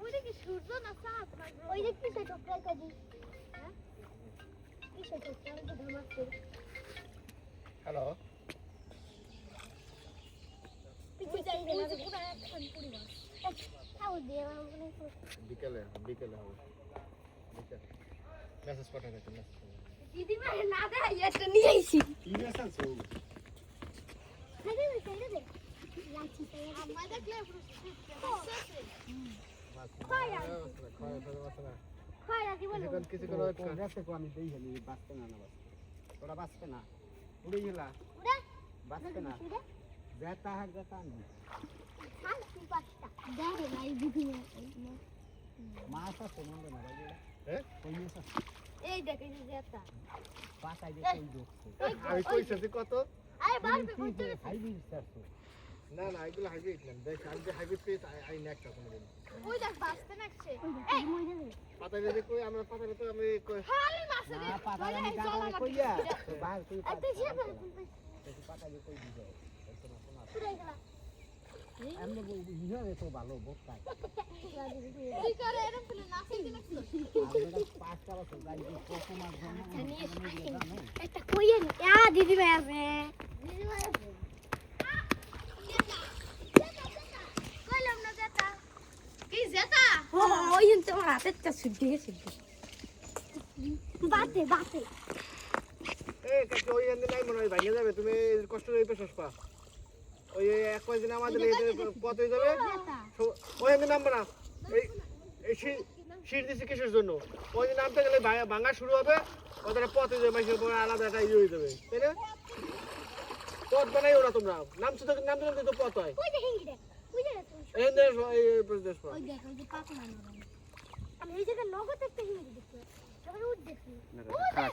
Buradaki şurada nasıl atmak? Oradaki bir şey toprak hadi. Bir şey toprak da damak verir. Hello. বিকেলে বিকেলে হবে বিকেলে message পাঠাবে তো মেসেজ দিদি ভাই না দেয় এটা নিয়ে আইছি কি মেসেজ হবে হ্যাঁ মাছ আছে মন্দ না এই দেখ এই যে একটা পাতাই দিয়ে কই ঢুকছে আমি কইছি কত আরে না না এগুলো হাইব্রিড না দেখ আমি যে হাইব্রিড পেয়েছি আই না একটা কোনোদিন। ওই দেখ বাসতে নাকছে এই পাতা দিয়ে কই আমরা পাতাটা তো আমি কই মাছ দে। না পাতা আমি গাড়ি কইয়া। তো বাহার কই এত যে পাতা দিয়ে কই দিবে? পুরো গেলা। এমনি ইয়ে রে তো ভালো বোকাই তুই। করে এরকম ফুলে নাচে দিলে পাঁচটা বছর গাড়ি কত মাছ একটা কইয়ে দিদি ভাই আছে দিদি ভাই আছে কইলাম না জেতা কি জেতা ও ওই তোমার হাতেরটা সুদ্ধি গেছে বাতে বাতে এই কাকে ওই এন্ড নাই মনে হয় ভাঙে যাবে তুমি কষ্ট করে পেছস পা ওই এক কয়েকদিন আমাদের এই পথ হয়ে যাবে জেতা সো- ওই এন্ড নামবে না। এই এই শি- শির দিছি কিসের জন্য? ওই যে নামতে গেলে ভাঙা শুরু হবে ওদের পথ হয়ে যাবে মাইসের পরে আলাদা একটা ইয়ে হয়ে যাবে। তাই না? পথ বানাই ওরা তোমরা। নামছো তো নামতে তো পথ হয়। ওই যে হিঙ্গি দেখ ওই যে তুই এই দেশ এই দেশ পথ